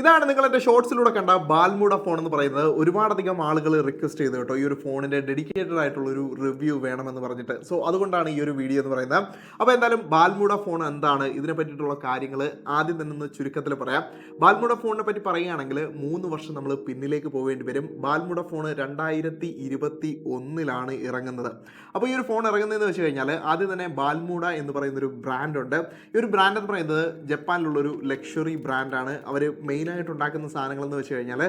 ഇതാണ് നിങ്ങൾ എന്റെ ഷോർട്സിലൂടെ കണ്ട ബാൽമൂഡ ഫോൺ എന്ന് പറയുന്നത്. ഒരുപാടധികം ആളുകൾ റിക്വസ്റ്റ് ചെയ്തു കേട്ടോ. ഈ ഒരു ഫോണിന്റെ ഡെഡിക്കേറ്റഡ് ആയിട്ടുള്ള ഒരു റിവ്യൂ വേണമെന്ന് പറഞ്ഞിട്ട്. സോ അതുകൊണ്ടാണ് ഈ ഒരു വീഡിയോ എന്ന് പറയുന്നത്. അപ്പോൾ എന്തായാലും ബാൽമൂഡ ഫോൺ എന്താണ്? ഇതിനെ പറ്റിയിട്ടുള്ള കാര്യങ്ങൾ ആദ്യം തന്നെ ഒന്ന് ചുരുക്കത്തിൽ പറയാം. ബാൽമൂഡ ഫോണിനെ പറ്റി പറയുകയാണെങ്കിൽ മൂന്ന് വർഷം നമ്മൾ പിന്നിലേക്ക് പോവേണ്ടി വരും. ബാൽമൂഡ ഫോൺ രണ്ടായിരത്തി ഇരുപത്തി ഒന്നിലാണ് ഇറങ്ങുന്നത്. അപ്പോൾ ഈ ഒരു ഫോൺ ഇറങ്ങുന്നതെന്ന് വെച്ച് കഴിഞ്ഞാൽ ആദ്യം തന്നെ ബാൽമൂഡ എന്ന് പറയുന്ന ഒരു ബ്രാൻഡ് ഉണ്ട്. ഈ ഒരു ബ്രാൻഡ് എന്ന് പറയുന്നത് ജപ്പാനിലുള്ളൊരു ലക്ഷറി ബ്രാൻഡാണ് അവർ മെയിനായിട്ട് ഉണ്ടാക്കുന്ന സാധനങ്ങളെന്ന് വെച്ച് കഴിഞ്ഞാൽ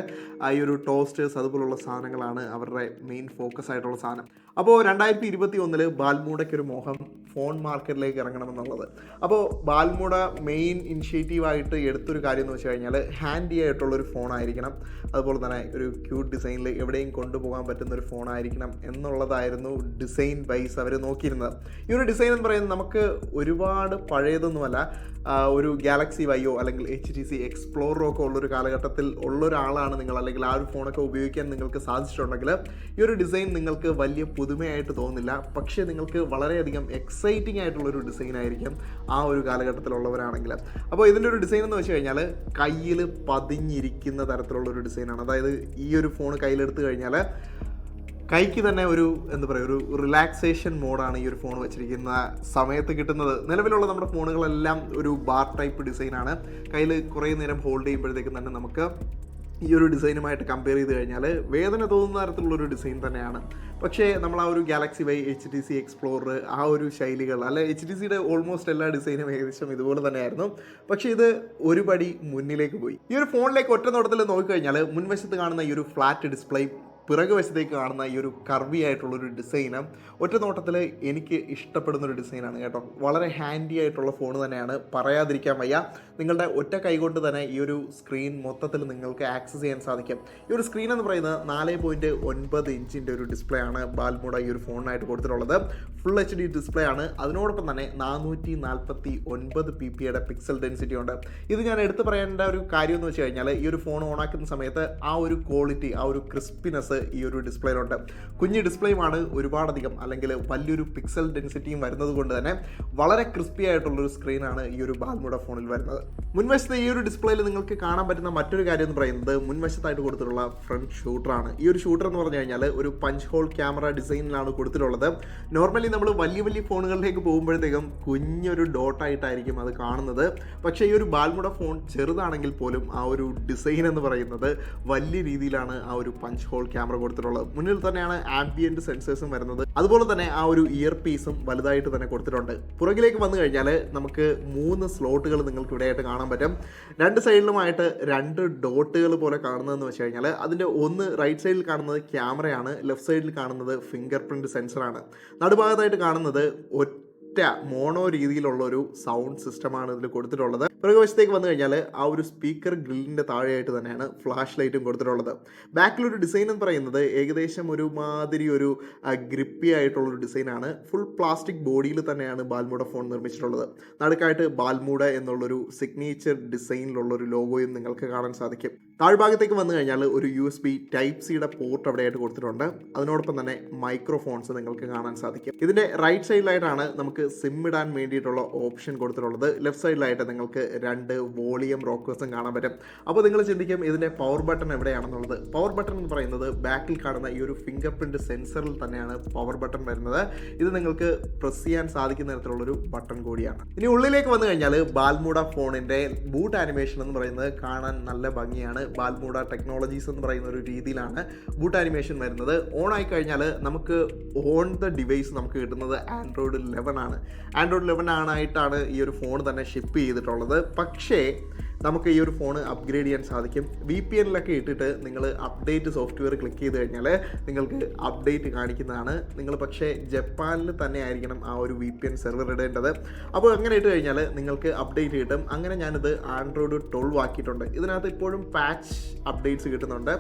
ഈ ഒരു ടോസ്റ്റേഴ്സ് അതുപോലുള്ള സാധനങ്ങളാണ് അവരുടെ മെയിൻ ഫോക്കസ് ആയിട്ടുള്ള സാധനം. അപ്പോൾ രണ്ടായിരത്തി ഇരുപത്തി ഒന്നിൽ ബാൽമൂടയ്ക്ക് ഒരു മോഹം ഫോൺ മാർക്കറ്റിലേക്ക് ഇറങ്ങണം എന്നുള്ളത് അപ്പോൾ ബാൽമൂട മെയിൻ ഇനിഷ്യേറ്റീവായിട്ട് എടുത്തൊരു കാര്യം എന്ന് വെച്ച് കഴിഞ്ഞാൽ ഹാൻഡി ആയിട്ടുള്ളൊരു ഫോണായിരിക്കണം. അതുപോലെ തന്നെ ഒരു ക്യൂട്ട് ഡിസൈനിൽ എവിടെയും കൊണ്ടുപോകാൻ പറ്റുന്ന ഒരു ഫോണായിരിക്കണം എന്നുള്ളതായിരുന്നു ഡിസൈൻ വൈസ് അവർ നോക്കിയിരുന്നത്. ഈ ഒരു ഡിസൈൻ എന്ന് പറയുന്നത് നമുക്ക് ഒരുപാട് പഴയതൊന്നുമല്ല. ഒരു ഗാലക്സി വൈയോ അല്ലെങ്കിൽ എച്ച് ടി സി എക്സ്പ്ലോറോ ഒക്കെ ഉള്ളൊരു കാലഘട്ടത്തിൽ ഉള്ളൊരാളാണ് നിങ്ങൾ അല്ലെങ്കിൽ ആ ഒരു ഫോണൊക്കെ ഉപയോഗിക്കാൻ നിങ്ങൾക്ക് സാധിച്ചിട്ടുണ്ടെങ്കിൽ ഈ ഒരു ഡിസൈൻ നിങ്ങൾക്ക് വലിയ പുതുമയായിട്ട് തോന്നില്ല പക്ഷേ നിങ്ങൾക്ക് വളരെയധികം എക്സൈറ്റിംഗ് ആയിട്ടുള്ളൊരു ഡിസൈൻ ആയിരിക്കും ആ ഒരു കാലഘട്ടത്തിലുള്ളവരാണെങ്കിൽ. അപ്പോൾ ഇതിന്റെ ഒരു ഡിസൈൻ എന്ന് വെച്ച് കഴിഞ്ഞാൽ കയ്യിൽ പതിഞ്ഞിരിക്കുന്ന തരത്തിലുള്ളൊരു ഡിസൈനാണ് അതായത് ഈ ഒരു ഫോൺ കയ്യിലെടുത്ത് കഴിഞ്ഞാൽ കൈക്ക് തന്നെ ഒരു എന്താ പറയുക ഒരു റിലാക്സേഷൻ മോഡാണ് ഈ ഒരു ഫോൺ വെച്ചിരിക്കുന്ന സമയത്ത് കിട്ടുന്നത്. നിലവിലുള്ള നമ്മുടെ ഫോണുകളെല്ലാം ഒരു ബാർ ടൈപ്പ് ഡിസൈനാണ് കയ്യിൽ കുറേ നേരം ഹോൾഡ് ചെയ്യുമ്പോഴത്തേക്കും തന്നെ നമുക്ക് ഈ ഒരു ഡിസൈനുമായിട്ട് കമ്പയർ ചെയ്ത് കഴിഞ്ഞാൽ വേദന തോന്നുന്ന തരത്തിലുള്ള ഒരു ഡിസൈൻ തന്നെയാണ്. പക്ഷേ നമ്മൾ ആ ഒരു Galaxy Y H T C explorer ആ ഒരു ശൈലികൾ അല്ല എച്ച് ടി സിയുടെ ഓൾമോസ്റ്റ് എല്ലാ ഡിസൈനും ഏകദേശം ഇതുപോലെ തന്നെയായിരുന്നു. പക്ഷേ ഇത് ഒരു പടി മുന്നിലേക്ക് പോയി. ഈ ഒരു ഫോണിലേക്ക് ഒറ്റ നോട്ടത്തിൽ നോക്കിക്കഴിഞ്ഞാൽ മുൻവശത്ത് കാണുന്ന ഈ ഒരു ഫ്ലാറ്റ് ഡിസ്പ്ലേ പിറകുവശത്തേക്ക് കാണുന്ന ഈ ഒരു കർവി ആയിട്ടുള്ളൊരു ഡിസൈന് ഒറ്റ നോട്ടത്തിൽ എനിക്ക് ഇഷ്ടപ്പെടുന്ന ഒരു ഡിസൈനാണ് കേട്ടോ. വളരെ ഹാൻഡി ആയിട്ടുള്ള ഫോൺ തന്നെയാണ്. പറയാതിരിക്കാൻ വയ്യ. നിങ്ങളുടെ ഒറ്റ കൈകൊണ്ട് തന്നെ ഈ ഒരു സ്ക്രീൻ മൊത്തത്തിൽ നിങ്ങൾക്ക് ആക്സസ് ചെയ്യാൻ സാധിക്കും. ഈ ഒരു സ്ക്രീൻ എന്ന് പറയുന്നത് നാല് പോയിന്റ് ഒൻപത് ഇഞ്ചിന്റെ ഒരു ഡിസ്പ്ലേ ആണ് ബാൽമൂട ഈ ഒരു ഫോണിനായിട്ട് കൊടുത്തിട്ടുള്ളത്. ഫുൾ എച്ച് ഡി ഡിസ്പ്ലേ ആണ്. അതിനോടൊപ്പം തന്നെ നാനൂറ്റി നാൽപ്പത്തി ഒൻപത് പി പിയുടെ പിക്സൽ ഡെൻസിറ്റി ഉണ്ട്. ഇത് ഞാൻ എടുത്തു പറയേണ്ട ഒരു കാര്യം എന്ന് വെച്ച് കഴിഞ്ഞാൽ ഈ ഒരു ഫോൺ ഓണാക്കുന്ന സമയത്ത് ആ ഒരു ക്വാളിറ്റി ആ ഒരു ക്രിസ്പിനെസ് ഈ ഒരു ഡിസ്പ്ലേയിലുണ്ട്. കുഞ്ഞ് ഡിസ്പ്ലേയുമാണ് ഒരുപാടധികം അല്ലെങ്കിൽ വലിയൊരു പിക്സൽ ഡെൻസിറ്റിയും വരുന്നത് കൊണ്ട് തന്നെ വളരെ ക്രിസ്പി ആയിട്ടുള്ളൊരു സ്ക്രീനാണ് ഈ ഒരു ബാൽമുട ഫോണിൽ വരുന്നത്. മുൻവശത്തെ ഈ ഒരു ഡിസ്പ്ലേയിൽ നിങ്ങൾക്ക് കാണാൻ പറ്റുന്ന മറ്റൊരു കാര്യം എന്ന് പറയുന്നത് മുൻവശത്തായിട്ട് കൊടുത്തിട്ടുള്ള ഫ്രണ്ട് ഷൂട്ടറാണ് ഈ ഒരു ഷൂട്ടർ എന്ന് പറഞ്ഞു കഴിഞ്ഞാൽ ഒരു പഞ്ച് ഹോൾ ക്യാമറ ഡിസൈനിലാണ് കൊടുത്തിട്ടുള്ളത്. നോർമലി നമ്മൾ വലിയ വലിയ ഫോണുകളിലേക്ക് പോകുമ്പോഴത്തേക്കും കുഞ്ഞൊരു ഡോട്ടായിട്ടായിരിക്കും അത് കാണുന്നത്. പക്ഷേ ഈ ഒരു ബാൽമുട ഫോൺ ചെറുതാണെങ്കിൽ പോലും ആ ഒരു ഡിസൈൻ എന്ന് പറയുന്നത് വലിയ രീതിയിലാണ് ആ ഒരു പഞ്ച് ഹോൾ ക്യാമറ കൊടുത്തിട്ടുള്ളത്. മുന്നിൽ തന്നെയാണ് ആംബിയന്റ് സെൻസേഴ്സും വരുന്നത്. അതുപോലെ തന്നെ ആ ഒരു ഇയർ പീസും വലുതായിട്ട് തന്നെ കൊടുത്തിട്ടുണ്ട്. പുറകിലേക്ക് വന്നു കഴിഞ്ഞാൽ നമുക്ക് മൂന്ന് സ്ലോട്ടുകൾ നിങ്ങൾക്ക് ഇവിടെയായിട്ട് കാണാൻ പറ്റും. രണ്ട് സൈഡിലുമായിട്ട് രണ്ട് ഡോട്ടുകൾ പോലെ കാണുന്നതെന്ന് വെച്ച് കഴിഞ്ഞാൽ അതിന്റെ ഒന്ന് റൈറ്റ് സൈഡിൽ കാണുന്നത് ക്യാമറയാണ് ലെഫ്റ്റ് സൈഡിൽ കാണുന്നത് ഫിംഗർ പ്രിന്റ് സെൻസറാണ് നടുഭാഗത്തായിട്ട് കാണുന്നത് ഒറ്റ മോണോ രീതിയിലുള്ള ഒരു സൗണ്ട് സിസ്റ്റമാണ് ഇതിൽ കൊടുത്തിട്ടുള്ളത്. പിറകുവശത്തേക്ക് വന്നു കഴിഞ്ഞാൽ ആ ഒരു സ്പീക്കർ ഗ്രില്ലിന്റെ താഴെയായിട്ട് തന്നെയാണ് ഫ്ലാഷ് ലൈറ്റും കൊടുത്തിട്ടുള്ളത്. ബാക്കിലൊരു ഡിസൈൻ എന്ന് പറയുന്നത് ഏകദേശം ഒരുമാതിരി ഒരു ഗ്രിപ്പി ആയിട്ടുള്ളൊരു ഡിസൈനാണ് ഫുൾ പ്ലാസ്റ്റിക് ബോഡിയിൽ തന്നെയാണ് ബാൽമൂട ഫോൺ നിർമ്മിച്ചിട്ടുള്ളത്. നടുക്കായിട്ട് ബാൽമൂട എന്നുള്ളൊരു സിഗ്നേച്ചർ ഡിസൈനിലുള്ളൊരു ലോഗോയും നിങ്ങൾക്ക് കാണാൻ സാധിക്കും. താഴ്ഭാഗത്തേക്ക് വന്നു കഴിഞ്ഞാൽ ഒരു യു എസ് ബി ടൈപ്പ് സിയുടെ പോർട്ട് അവിടെയായിട്ട് കൊടുത്തിട്ടുണ്ട്. അതിനോടൊപ്പം തന്നെ മൈക്രോഫോൺസ് നിങ്ങൾക്ക് കാണാൻ സാധിക്കും. ഇതിന്റെ റൈറ്റ് സൈഡിലായിട്ടാണ് നമുക്ക് സിം ഇടാൻ വേണ്ടിയിട്ടുള്ള ഓപ്ഷൻ കൊടുത്തിട്ടുള്ളത്. ലെഫ്റ്റ് സൈഡിലായിട്ട് നിങ്ങൾക്ക് രണ്ട് വോളിയം റോക്കേഴ്സും കാണാൻ പറ്റും. അപ്പോൾ നിങ്ങൾ ചിന്തിക്കും ഇതിന്റെ പവർ ബട്ടൺ എവിടെയാണെന്നുള്ളത്. പവർ ബട്ടൺ എന്ന് പറയുന്നത് ബാക്കിൽ കാണുന്ന ഈ ഒരു ഫിംഗർ പ്രിന്റ് സെൻസറിൽ തന്നെയാണ് പവർ ബട്ടൺ വരുന്നത്. ഇത് നിങ്ങൾക്ക് പ്രസ് ചെയ്യാൻ സാധിക്കുന്ന തരത്തിലുള്ളൊരു ബട്ടൺ കൂടിയാണ്. ഇനി ഉള്ളിലേക്ക് വന്നു കഴിഞ്ഞാൽ ബാൽമൂഡ ഫോണിന്റെ ബൂട്ട് ആനിമേഷൻ എന്ന് പറയുന്നത് കാണാൻ നല്ല ഭംഗിയാണ്. ബാൽമൂഡ ടെക്നോളജീസ് എന്ന് പറയുന്ന ഒരു രീതിയിലാണ് ബൂട്ട് ആനിമേഷൻ വരുന്നത്. ഓൺ ആയി കഴിഞ്ഞാൽ നമുക്ക് ഓൺ ദ ഡിവൈസ് നമുക്ക് കിട്ടുന്നത് ആൻഡ്രോയിഡ് ലെവൻ ആണ്. ആൻഡ്രോയിഡ് ലെവൻ ആണായിട്ടാണ് ഈ ഒരു ഫോൺ തന്നെ ഷിപ്പ് ചെയ്തിട്ടുള്ളത്. പക്ഷേ നമുക്ക് ഈ ഒരു ഫോൺ അപ്ഗ്രേഡ് ചെയ്യാൻ സാധിക്കും. വി പി എന്നിലൊക്കെ ഇട്ടിട്ട് നിങ്ങൾ അപ്ഡേറ്റ് സോഫ്റ്റ്വെയർ ക്ലിക്ക് ചെയ്ത് കഴിഞ്ഞാൽ നിങ്ങൾക്ക് അപ്ഡേറ്റ് കാണിക്കുന്നതാണ്. നിങ്ങൾ പക്ഷേ ജപ്പാനിൽ തന്നെ ആയിരിക്കണം ആ ഒരു വി പി എൻ സെർവർ ഇടേണ്ടത്. അപ്പോൾ അങ്ങനെ ഇട്ട് കഴിഞ്ഞാൽ നിങ്ങൾക്ക് അപ്ഡേറ്റ് കിട്ടും. അങ്ങനെ ഞാനിത് ആൻഡ്രോയിഡ് ട്വൽവ് ആക്കിയിട്ടുണ്ട്. ഇതിനകത്ത് ഇപ്പോഴും പാച്ച് അപ്ഡേറ്റ്സ് കിട്ടുന്നുണ്ട്.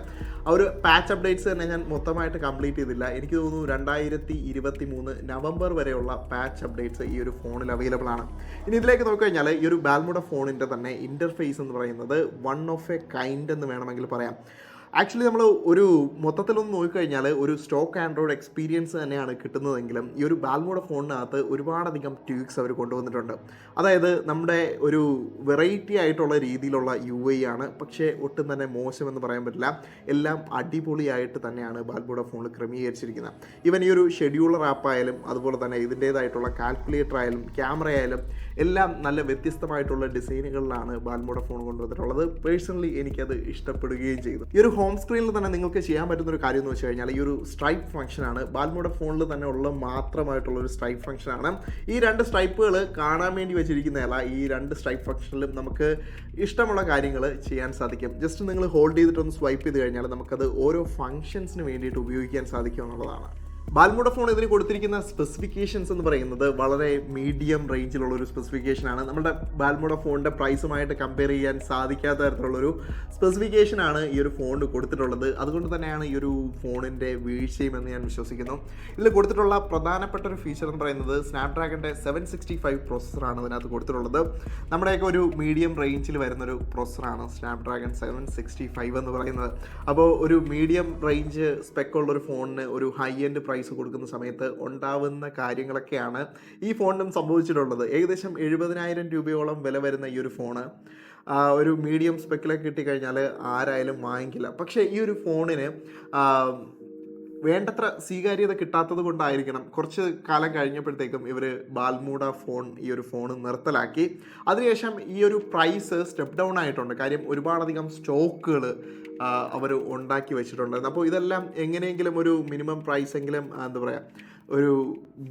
ആ ഒരു പാച്ച് അപ്ഡേറ്റ്സ് തന്നെ ഞാൻ മൊത്തമായിട്ട് കംപ്ലീറ്റ് ചെയ്തില്ല. എനിക്ക് തോന്നുന്നു രണ്ടായിരത്തി ഇരുപത്തി മൂന്ന് നവംബർ വരെയുള്ള പാച്ച് അപ്ഡേറ്റ്സ് ഈ ഒരു ഫോണിൽ അവൈലബിൾ ആണ്. ഇനി ഇതിലേക്ക് നോക്കി കഴിഞ്ഞാൽ ഈ ഒരു ബാൽമുട ഫോണിന്റെ തന്നെ ഇന്റർഫേസ് എന്ന് പറയുന്നത് വൺ ഓഫ് എ കൈൻഡ് എന്ന് വേണമെങ്കിൽ പറയാം. ആക്ച്വലി നമ്മൾ ഒരു മൊത്തത്തിലൊന്ന് നോക്കിക്കഴിഞ്ഞാൽ ഒരു സ്റ്റോക്ക് ആൻഡ്രോയിഡ് എക്സ്പീരിയൻസ് തന്നെയാണ് കിട്ടുന്നതെങ്കിലും ഈ ഒരു ബാൽമോഡ ഫോണിനകത്ത് ഒരുപാടധികം ട്യൂക്സ് അവർ കൊണ്ടുവന്നിട്ടുണ്ട്. അതായത് നമ്മുടെ ഒരു വെറൈറ്റി ആയിട്ടുള്ള രീതിയിലുള്ള യു ഐ ആണ്. പക്ഷേ ഒട്ടും തന്നെ മോശമെന്ന് പറയാൻ പറ്റില്ല. എല്ലാം അടിപൊളിയായിട്ട് തന്നെയാണ് ബാൽമോഡ ഫോണിൽ ക്രമീകരിച്ചിരിക്കുന്നത്. ഈവൻ ഈ ഒരു ഷെഡ്യൂളർ ആപ്പായാലും അതുപോലെ തന്നെ ഇതിന്റേതായിട്ടുള്ള കാൽക്കുലേറ്റർ ആയാലും ക്യാമറ ആയാലും എല്ലാം നല്ല വ്യത്യസ്തമായിട്ടുള്ള ഡിസൈനുകളിലാണ് ബാൽമോഡ ഫോൺ കൊണ്ടുവന്നിട്ടുള്ളത്. പേഴ്സണലി എനിക്കത് ഇഷ്ടപ്പെടുകയും ചെയ്തു. ഈ ഒരു ഹോം സ്ക്രീനിൽ തന്നെ നിങ്ങൾക്ക് ചെയ്യാൻ പറ്റുന്ന ഒരു കാര്യം എന്ന് വെച്ച് കഴിഞ്ഞാൽ ഈ ഒരു സ്ട്രൈപ്പ് ഫംഗ്ഷനാണ് ബാൽമോഡ ഫോണിൽ തന്നെ ഉള്ള മാത്രമായിട്ടുള്ള ഒരു സ്ട്രൈപ്പ് ഫംഗ്ഷനാണ് ഈ രണ്ട് സ്ട്രൈപ്പുകൾ കാണാൻ വേണ്ടി വെച്ചിരിക്കുന്നതല്ല ഈ രണ്ട് സ്ട്രൈപ്പ് ഫംഗ്ഷനിലും നമുക്ക് ഇഷ്ടമുള്ള കാര്യങ്ങൾ ചെയ്യാൻ സാധിക്കും. ജസ്റ്റ് നിങ്ങൾ ഹോൾഡ് ചെയ്തിട്ടൊന്ന് സ്വൈപ്പ് ചെയ്ത് കഴിഞ്ഞാൽ നമുക്കത് ഓരോ ഫംഗ്ഷൻസിന് വേണ്ടിയിട്ട് ഉപയോഗിക്കാൻ സാധിക്കും എന്നുള്ളതാണ്. ബാൽമുഡ ഫോൺ ഇതിന് കൊടുത്തിരിക്കുന്ന സ്പെസിഫിക്കേഷൻസ് എന്ന് പറയുന്നത് വളരെ മീഡിയം റേഞ്ചിലുള്ള ഒരു സ്പെസിഫിക്കേഷനാണ് നമ്മുടെ ബാൽമുട ഫോണിന്റെ പ്രൈസുമായിട്ട് കമ്പയർ ചെയ്യാൻ സാധിക്കാത്ത തരത്തിലുള്ളൊരു സ്പെസിഫിക്കേഷനാണ് ഈ ഒരു ഫോണിന് കൊടുത്തിട്ടുള്ളത്. അതുകൊണ്ട് തന്നെയാണ് ഈ ഒരു ഫോണിന്റെ വീഴ്ചയും എന്ന് ഞാൻ വിശ്വസിക്കുന്നു. ഇതിൽ കൊടുത്തിട്ടുള്ള പ്രധാനപ്പെട്ട ഒരു ഫീച്ചർ എന്ന് പറയുന്നത് സ്നാപ്ഡ്രാഗന്റെ സെവൻ സിക്സ്റ്റി ഫൈവ് പ്രോസസ്സറാണ് ഇതിനകത്ത് കൊടുത്തിട്ടുള്ളത്. നമ്മുടെയൊക്കെ ഒരു മീഡിയം റേഞ്ചിൽ വരുന്നൊരു പ്രോസസ്സറാണ് സ്നാപ്ഡ്രാഗൺ സെവൻ സിക്സ്റ്റി ഫൈവ് എന്ന് പറയുന്നത്. അപ്പോൾ ഒരു മീഡിയം റേഞ്ച് സ്പെക്കുള്ള ഒരു ഫോണിന് ഒരു ഹൈ എൻഡ് പ്രൈസ് കൊടുക്കുന്ന സമയത്ത് ഉണ്ടാവുന്ന കാര്യങ്ങളൊക്കെയാണ് ഈ ഫോണിനും സംഭവിച്ചിട്ടുള്ളത്. ഏകദേശം എഴുപതിനായിരം രൂപയോളം വില വരുന്ന ഈ ഒരു ഫോണ്. ഒരു മീഡിയം സ്പെക്കിലൊക്കെ കിട്ടിക്കഴിഞ്ഞാൽ ആരായാലും വാങ്ങിക്കില്ല. പക്ഷേ ഈ ഒരു ഫോണിന് വേണ്ടത്ര സ്വീകാര്യത കിട്ടാത്തത് കൊണ്ടായിരിക്കണം കുറച്ച് കാലം കഴിഞ്ഞപ്പോഴത്തേക്കും ഇവർ ബാൽമൂഡ ഫോൺ ഈ ഒരു ഫോൺ നിർത്തലാക്കി. അതിനുശേഷം ഈ ഒരു പ്രൈസ് സ്റ്റെപ്പ് ഡൗൺ ആയിട്ടുണ്ട്. കാര്യം ഒരുപാടധികം സ്റ്റോക്കുകൾ അവർ ഉണ്ടാക്കി വെച്ചിട്ടുണ്ടായിരുന്നു അപ്പോൾ ഇതെല്ലാം എങ്ങനെയെങ്കിലും ഒരു മിനിമം പ്രൈസെങ്കിലും എന്താ പറയുക ഒരു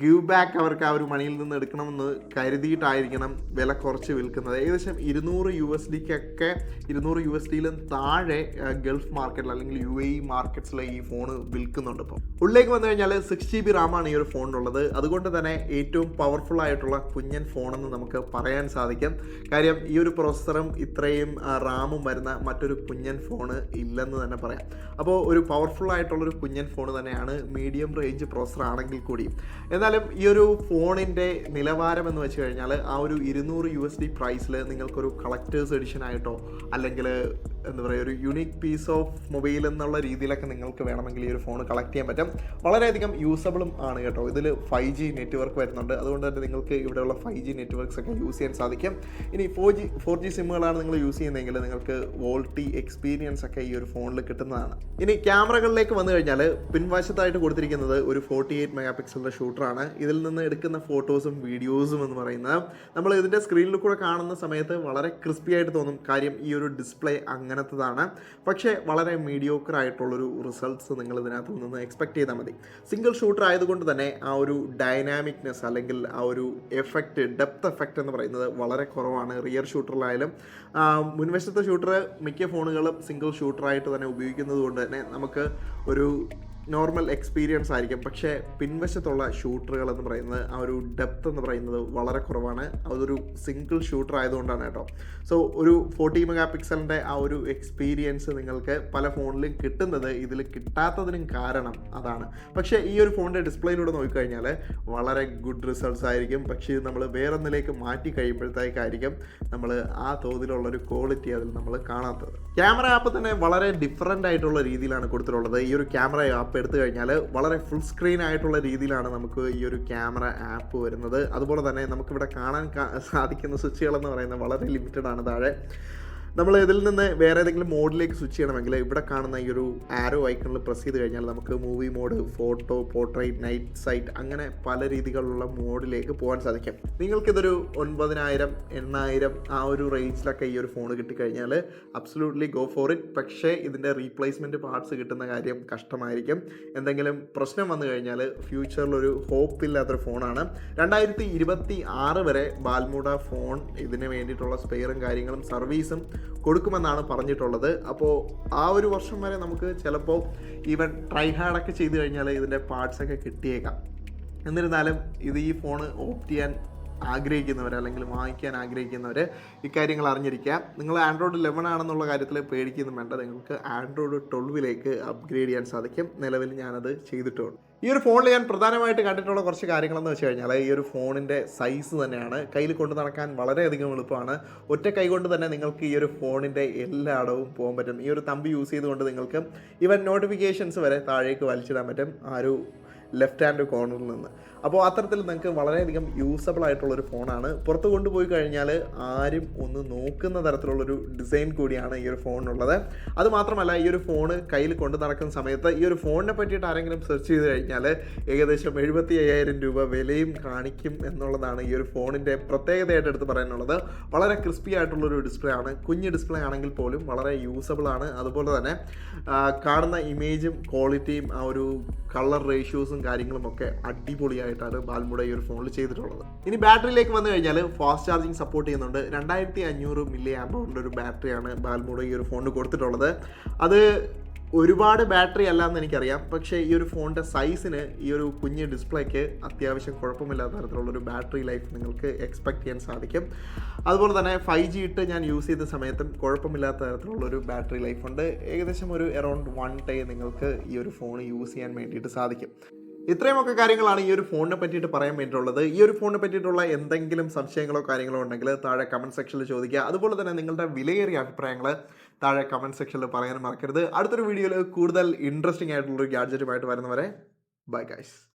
ഗീവ് ബാക്ക് അവർക്ക് ആ ഒരു മണിയിൽ നിന്ന് എടുക്കണമെന്ന് കരുതിയിട്ടായിരിക്കണം വില കുറച്ച് വിൽക്കുന്നത്. ഏകദേശം ഇരുന്നൂറ് യു എസ് ഡിക്കൊക്കെ ഇരുന്നൂറ് യു എസ് ഡിയിലും താഴെ ഗൾഫ് മാർക്കറ്റിൽ അല്ലെങ്കിൽ യു എ ഇ മാർക്കറ്റ്സിൽ ഈ ഫോൺ വിൽക്കുന്നുണ്ട് ഇപ്പോൾ ഉള്ളിലേക്ക് വന്നു കഴിഞ്ഞാൽ സിക്സ് ജി ബി റാമാണ് ഈ ഒരു ഫോണിനുള്ളത് അതുകൊണ്ട് തന്നെ ഏറ്റവും പവർഫുൾ ആയിട്ടുള്ള കുഞ്ഞൻ ഫോണെന്ന് നമുക്ക് പറയാൻ സാധിക്കും. കാര്യം ഈ ഒരു പ്രോസസ്സറും ഇത്രയും റാമും വരുന്ന മറ്റൊരു കുഞ്ഞൻ ഫോണ് ഇല്ലെന്ന് തന്നെ പറയാം. അപ്പോൾ ഒരു പവർഫുൾ ആയിട്ടുള്ളൊരു കുഞ്ഞൻ ഫോൺ തന്നെയാണ് മീഡിയം റേഞ്ച് പ്രോസസ്സർ ആണെങ്കിൽ കൂടി. എന്നാലും ഈ ഒരു ഫോണിന്റെ നിലവാരം എന്ന് വെച്ച് കഴിഞ്ഞാൽ ആ ഒരു ഇരുന്നൂറ് യു എസ് ഡി പ്രൈസിൽ നിങ്ങൾക്കൊരു കളക്ടേഴ്സ് എഡിഷൻ ആയിട്ടോ അല്ലെങ്കിൽ എന്താ പറയുക ഒരു യുണീക്ക് പീസ് ഓഫ് മൊബൈൽ എന്നുള്ള രീതിയിലൊക്കെ നിങ്ങൾക്ക് വേണമെങ്കിൽ ഈ ഒരു ഫോൺ കളക്ട് ചെയ്യാൻ പറ്റും. വളരെയധികം യൂസബിളും ആണ് കേട്ടോ. ഇതിൽ ഫൈവ് ജി നെറ്റ്വർക്ക് വരുന്നുണ്ട്. അതുകൊണ്ട് തന്നെ നിങ്ങൾക്ക് ഇവിടെയുള്ള ഫൈവ് ജി നെറ്റ്വർക്ക്സ് ഒക്കെ യൂസ് ചെയ്യാൻ സാധിക്കും. ഇനി ഫോർ ജി ഫോർ ജി സിമ്മുകളാണ് നിങ്ങൾ യൂസ് ചെയ്യുന്നതെങ്കിൽ നിങ്ങൾക്ക് വോൾട്ടി എക്സ്പീരിയൻസ് ഒക്കെ ഈ ഒരു ഫോണിൽ കിട്ടുന്നതാണ്. ഇനി ക്യാമറകളിലേക്ക് വന്നു കഴിഞ്ഞാൽ പിൻവശത്തായിട്ട് കൊടുത്തിരിക്കുന്നത് ഒരു ഫോർട്ടി എയ്റ്റ് മെഗാ പിക്സലിന്റെ ഷൂട്ടറാണ് ഇതിൽ നിന്ന് എടുക്കുന്ന ഫോട്ടോസും വീഡിയോസും എന്ന് പറയുന്നത്. നമ്മൾ ഇതിന്റെ സ്ക്രീനിൽ കൂടെ കാണുന്ന സമയത്ത് വളരെ ക്രിസ്പി ആയിട്ട് തോന്നും കാര്യം ഈ ഒരു ഡിസ്പ്ലേ അങ്ങനത്തതാണ്. പക്ഷേ വളരെ മീഡിയോക്കർ ആയിട്ടുള്ളൊരു റിസൾട്ട്സ് നിങ്ങൾ ഇതിനകത്ത് നിന്ന് എക്സ്പെക്ട് ചെയ്താൽ മതി. സിംഗിൾ ഷൂട്ടർ ആയതുകൊണ്ട് തന്നെ ആ ഒരു ഡൈനാമിക്നെസ് അല്ലെങ്കിൽ ആ ഒരു എഫക്റ്റ് ഡെപ്ത് എഫക്റ്റ് എന്ന് പറയുന്നത് വളരെ കുറവാണ്. റിയർ ഷൂട്ടറിലായാലും മുൻവശത്തെ ഷൂട്ടർ മിക്ക ഫോണുകളും സിംഗിൾ ഷൂട്ടറായിട്ട് തന്നെ ഉപയോഗിക്കുന്നത് കൊണ്ട് തന്നെ നമുക്ക് ഒരു നോർമൽ എക്സ്പീരിയൻസ് ആയിരിക്കും. പക്ഷേ പിൻവശത്തുള്ള ഷൂട്ടറുകൾ എന്ന് പറയുന്നത് ആ ഒരു ഡെപ്ത് എന്ന് പറയുന്നത് വളരെ കുറവാണ്. അതൊരു സിംഗിൾ ഷൂട്ടർ ആയതുകൊണ്ടാണ് കേട്ടോ. സോ ഒരു ഫോർട്ടി മെഗാ പിക്സലിന്റെ ആ ഒരു എക്സ്പീരിയൻസ് നിങ്ങൾക്ക് പല ഫോണിലും കിട്ടുന്നത് ഇതിൽ കിട്ടാത്തതിനും കാരണം അതാണ്. പക്ഷേ ഈ ഒരു ഫോണിന്റെ ഡിസ്പ്ലേയിലൂടെ നോക്കിക്കഴിഞ്ഞാൽ വളരെ ഗുഡ് റിസൾട്ട്സ് ആയിരിക്കും. പക്ഷേ ഇത് നമ്മൾ വേറൊന്നിലേക്ക് മാറ്റി കഴിയുമ്പോഴത്തേക്കായിരിക്കും നമ്മൾ ആ തോതിലുള്ളൊരു ക്വാളിറ്റി അതിൽ നമ്മൾ കാണാത്തത്. ക്യാമറ ആപ്പ് തന്നെ വളരെ ഡിഫറെന്റ് ആയിട്ടുള്ള രീതിയിലാണ് കൊടുത്തിട്ടുള്ളത്. ഈ ഒരു ക്യാമറ ആപ്പ് എടുത്തു കഴിഞ്ഞാൽ വളരെ ഫുൾ സ്ക്രീൻ ആയിട്ടുള്ള രീതിയിലാണ് നമുക്ക് ഈ ഒരു ക്യാമറ ആപ്പ് വരുന്നത്. അതുപോലെ തന്നെ നമുക്കിവിടെ കാണാൻ സാധിക്കുന്ന സ്വിച്ചുകൾ എന്ന് പറയുന്നത് വളരെ ലിമിറ്റഡ് ആണ് താഴെ. നമ്മൾ ഇതിൽ നിന്ന് വേറെ ഏതെങ്കിലും മോഡിലേക്ക് സ്വിച്ച് ചെയ്യണമെങ്കിൽ ഇവിടെ കാണുന്ന ഈ ഒരു ആരോ ഐക്കണിൽ പ്രസ് ചെയ്ത് കഴിഞ്ഞാൽ നമുക്ക് movie mode photo portrait night sight അങ്ങനെ പല രീതികളിലുള്ള മോഡിലേക്ക് പോകാൻ സാധിക്കും. നിങ്ങൾക്കിതൊരു ഒൻപതിനായിരം എണ്ണായിരം ആ ഒരു റേഞ്ചിലൊക്കെ ഈ ഒരു ഫോൺ കിട്ടിക്കഴിഞ്ഞാൽ അബ്സലൂട്ട്ലി ഗോ ഫോർ ഇറ്റ് പക്ഷേ ഇതിന്റെ റീപ്ലേസ്മെന്റ് പാർട്സ് കിട്ടുന്ന കാര്യം കഷ്ടമായിരിക്കും. എന്തെങ്കിലും പ്രശ്നം വന്നു കഴിഞ്ഞാൽ ഫ്യൂച്ചറിലൊരു ഹോപ്പ് ഇല്ലാത്തൊരു ഫോണാണ് രണ്ടായിരത്തി ഇരുപത്തി ആറ് വരെ ബാൽമൂഡ ഫോൺ ഇതിന് വേണ്ടിയിട്ടുള്ള സ്പെയറും കാര്യങ്ങളും സർവീസും കൊടുക്കുമെന്നാണ് പറഞ്ഞിട്ടുള്ളത്. അപ്പോൾ ആ ഒരു വർഷം വരെ നമുക്ക് ചിലപ്പോൾ ഈവൻ ട്രൈ ഹാർഡൊക്കെ ചെയ്ത് കഴിഞ്ഞാൽ ഇതിന്റെ പാർട്സൊക്കെ കിട്ടിയേക്കാം. എന്നിരുന്നാലും ഇത് ഈ ഫോൺ ഓപ്റ്റ് ചെയ്യാൻ ആഗ്രഹിക്കുന്നവർ അല്ലെങ്കിൽ വാങ്ങിക്കാൻ ആഗ്രഹിക്കുന്നവർ ഇക്കാര്യങ്ങൾ അറിഞ്ഞിരിക്കുക. നിങ്ങൾ ആൻഡ്രോയിഡ് ലെവൻ ആണെന്നുള്ള കാര്യത്തിൽ പേടിക്കുന്നു വേണ്ട. നിങ്ങൾക്ക് ആൻഡ്രോയിഡ് ട്വൽവിലേക്ക് അപ്ഗ്രേഡ് ചെയ്യാൻ സാധിക്കും. നിലവിൽ ഞാനത് ചെയ്തിട്ടുണ്ട്. ഈ ഒരു ഫോണിൽ ഞാൻ പ്രധാനമായിട്ട് കണ്ടിട്ടുള്ള കുറച്ച് കാര്യങ്ങളെന്ന് വെച്ച് കഴിഞ്ഞാൽ ഈ ഒരു ഫോണിന്റെ സൈസ് തന്നെയാണ്. കയ്യിൽ കൊണ്ട് നടക്കാൻ വളരെയധികം എളുപ്പമാണ്. ഒറ്റ കൈ കൊണ്ട് തന്നെ നിങ്ങൾക്ക് ഈ ഒരു ഫോണിന്റെ എല്ലായിടവും പോകാൻ പറ്റും. ഈ ഒരു തമ്പ് യൂസ് ചെയ്തുകൊണ്ട് നിങ്ങൾക്ക് ഇവൻ നോട്ടിഫിക്കേഷൻസ് വരെ താഴേക്ക് വലിച്ചിടാൻ പറ്റും. ആ ഒരു ലെഫ്റ്റ് ഹാൻഡ് കോർണറിൽ നിന്ന്. അപ്പോൾ അത്തരത്തിൽ നിങ്ങൾക്ക് വളരെയധികം യൂസബിൾ ആയിട്ടുള്ള ഒരു ഫോണാണ് പുറത്ത് കൊണ്ടുപോയി കഴിഞ്ഞാൽ ആരും ഒന്ന് നോക്കുന്ന തരത്തിലുള്ളൊരു ഡിസൈൻ കൂടിയാണ് ഈ ഒരു ഫോണിനുള്ളത് അതുമാത്രമല്ല ഈ ഒരു ഫോണ് കയ്യിൽ കൊണ്ടു നടക്കുന്ന സമയത്ത് ഈ ഒരു ഫോണിനെ പറ്റിയിട്ട് ആരെങ്കിലും സെർച്ച് ചെയ്ത് കഴിഞ്ഞാൽ ഏകദേശം എഴുപത്തി അയ്യായിരം രൂപ വിലയും കാണിക്കും എന്നുള്ളതാണ് ഈ ഒരു ഫോണിന്റെ പ്രത്യേകതയായിട്ട് എടുത്ത് പറയാനുള്ളത്. വളരെ ക്രിസ്പി ആയിട്ടുള്ളൊരു ഡിസ്പ്ലേ ആണ്. കുഞ്ഞ് ഡിസ്പ്ലേ ആണെങ്കിൽ പോലും വളരെ യൂസബിൾ ആണ്. അതുപോലെ തന്നെ കാണുന്ന ഇമേജും ക്വാളിറ്റിയും ആ ഒരു കളർ റേഷ്യോസും കാര്യങ്ങളും ഒക്കെ അടിപൊളിയായിട്ടാണ് ബാൽമുട ഈ ഒരു ഫോണിൽ ചെയ്തിട്ടുള്ളത്. ഇനി ബാറ്ററിയിലേക്ക് വന്നു കഴിഞ്ഞാൽ ഫാസ്റ്റ് ചാർജിങ് സപ്പോർട്ട് ചെയ്യുന്നുണ്ട്. രണ്ടായിരത്തി അഞ്ഞൂറ് മില്ലി ആംബോറിന്റെ ഒരു ബാറ്ററിയാണ് ബാൽമുട ഈ ഒരു ഫോണിൽ കൊടുത്തിട്ടുള്ളത്. അത് ഒരുപാട് ബാറ്ററി അല്ല എന്ന് എനിക്കറിയാം. പക്ഷേ ഈ ഒരു ഫോണിന്റെ സൈസിന് ഈ ഒരു കുഞ്ഞ് ഡിസ്പ്ലേക്ക് അത്യാവശ്യം കുഴപ്പമില്ലാത്ത തരത്തിലുള്ള ഒരു ബാറ്ററി ലൈഫ് നിങ്ങൾക്ക് എക്സ്പെക്ട് ചെയ്യാൻ സാധിക്കും. അതുപോലെ തന്നെ ഫൈവ് ജി ഇട്ട് ഞാൻ യൂസ് ചെയ്ത സമയത്തും കുഴപ്പമില്ലാത്ത തരത്തിലുള്ള ഒരു ബാറ്ററി ലൈഫ് ഉണ്ട്. ഏകദേശം ഒരു അറൗണ്ട് വൺ ഡേ നിങ്ങൾക്ക് ഈ ഒരു ഫോൺ യൂസ് ചെയ്യാൻ വേണ്ടിയിട്ട് സാധിക്കും. ഇത്രയുമൊക്കെ കാര്യങ്ങളാണ് ഈ ഒരു ഫോണിനെ പറ്റിയിട്ട് പറയാൻ വേണ്ടിയിട്ടുള്ളത്. ഈ ഒരു ഫോണിനെ പറ്റിയിട്ടുള്ള എന്തെങ്കിലും സംശയങ്ങളോ കാര്യങ്ങളോ ഉണ്ടെങ്കിൽ താഴെ കമന്റ് സെക്ഷനിൽ ചോദിക്കുക. അതുപോലെ തന്നെ നിങ്ങളുടെ വിലയേറിയ അഭിപ്രായങ്ങൾ താഴെ കമന്റ് സെക്ഷനിൽ പറയാൻ മറക്കരുത്. അടുത്തൊരു വീഡിയോയിൽ കൂടുതൽ ഇൻട്രസ്റ്റിംഗ് ആയിട്ടുള്ളൊരു ഗാഡ്ജറ്റുമായിട്ട് വരുന്നവരെ ബൈ ഗൈസ്